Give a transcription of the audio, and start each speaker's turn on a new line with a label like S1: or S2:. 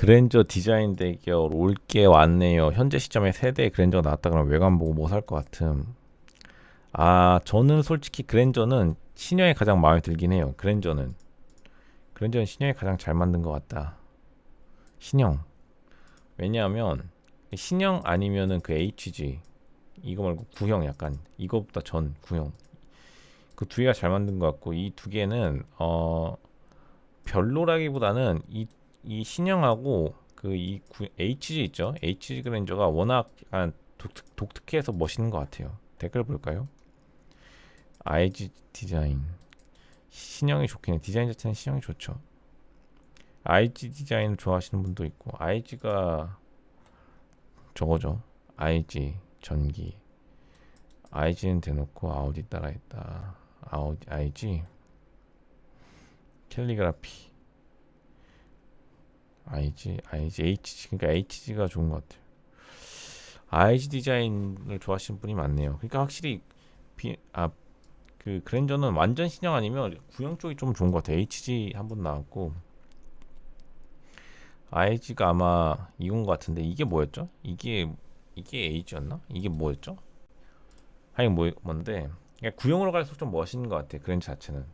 S1: 그랜저 디자인 대결 올 게 왔네요. 현재 시점에 세대 그랜저가 나왔다 그러면 외관 보고 뭐살것 같음. 아, 저는 솔직히 그랜저는 신형이 가장 마음에 들긴 해요. 그랜저는. 그랜저는 신형이 가장 잘 만든 것 같다. 신형. 왜냐하면 신형 아니면은 그 HG 이거 말고 구형 약간 이거보다 전 구형 그 두 개가 잘 만든 것 같고 이 두 개는 어 별로라기보다는 이, 이 신형하고 그 이 HG 있죠? HG 그랜저가 워낙 약간 독특, 독특 해서 멋있는 것 같아요. 댓글 볼까요? IG 디자인. 신형이 좋긴 해 디자인 자체는 신형이 좋죠. IG 디자인 좋아하시는 분도 있고 IG가 저거죠. IG 전기. IG는 대놓고 아우디 따라했다. 아우디 IG 캘리그라피 IG IG HG 그러니까 HG가 좋은 것 같아요 IG 디자인을 좋아하시는 분이 많네요 그러니까 확실히 비, 아, 그 그랜저는 완전 신형 아니면 구형 쪽이 좀 좋은 것 같아요 HG 한 번 나왔고 IG가 아마 이건 것 같은데 이게 뭐였죠? 이게 이게 H였나? 이게 뭐였죠? 하여간 뭐 뭔데? 그냥 구형으로 갈수록 좀 멋있는 것 같아 그랜저 자체는